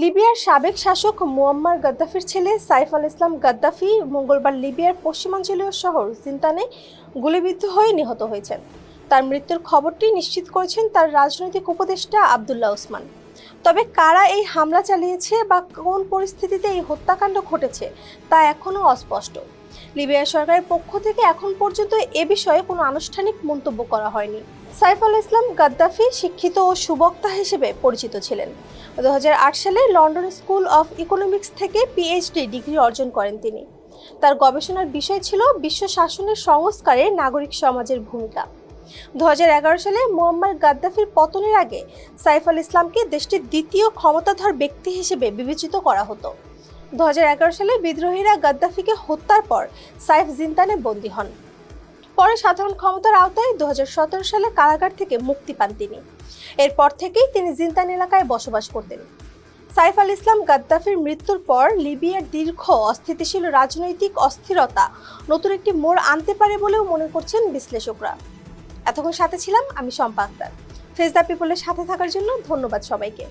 লিবিয়ার সাবেক শাসক মুয়াম্মার গাদ্দাফির ছেলে সাইফ আল ইসলাম গাদ্দাফি মঙ্গলবার লিবিয়ার পশ্চিমাঞ্চলীয় শহর জিন্তানে গুলিবিদ্ধ হয়ে নিহত হয়েছেন। তার মৃত্যুর খবরটি নিশ্চিত করেছেন তার রাজনৈতিক উপদেষ্টা আবদুল্লাহ ওসমান। তবে কারা এই হামলা চালিয়েছে বা কোন পরিস্থিতিতে এই হত্যাকাণ্ড ঘটেছে তা এখনও অস্পষ্ট। লিবিয়া সরকারের পক্ষ থেকে এখন পর্যন্ত এ বিষয়ে কোনো আনুষ্ঠানিক মন্তব্য করা হয়নি। সাইফ আল ইসলাম গাদ্দাফি শিক্ষিত ও সুবক্তা হিসেবে পরিচিত ছিলেন। দু হাজার আট সালে লন্ডন স্কুল অফ ইকোনমিক্স থেকে পিএইচডি ডিগ্রি অর্জন করেন তিনি। তার গবেষণার বিষয় ছিল বিশ্ব শাসনের সংস্কারে নাগরিক সমাজের ভূমিকা। দু হাজার এগারো সালে মোহাম্মদ গাদ্দাফির পতনের আগে সাইফ আল ইসলামকে দেশটির দ্বিতীয় ক্ষমতাধর ব্যক্তি হিসেবে বিবেচিত করা হতো। দু হাজার এগারো সালে বিদ্রোহীরা গাদ্দাফিকে হত্যার পর সাইফ জিন্তানে বন্দী হন। পরে সাধারণ ক্ষমতার আওতায় দু হাজার সতেরো সালে কারাগার থেকে মুক্তি পান তিনি। এরপর থেকেই তিনি জিন্তান এলাকায় বসবাস করতেন। সাইফ আল ইসলাম গাদ্দাফির মৃত্যুর পর লিবিয়ার দীর্ঘ অস্থিতিশীল রাজনৈতিক অস্থিরতা নতুন একটি মোড় আনতে পারে বলেও মনে করছেন বিশ্লেষকরা। এতক্ষণ সাথে ছিলাম আমি ফেস দ্য পিপলের সাথে থাকার জন্য ধন্যবাদ সবাইকে।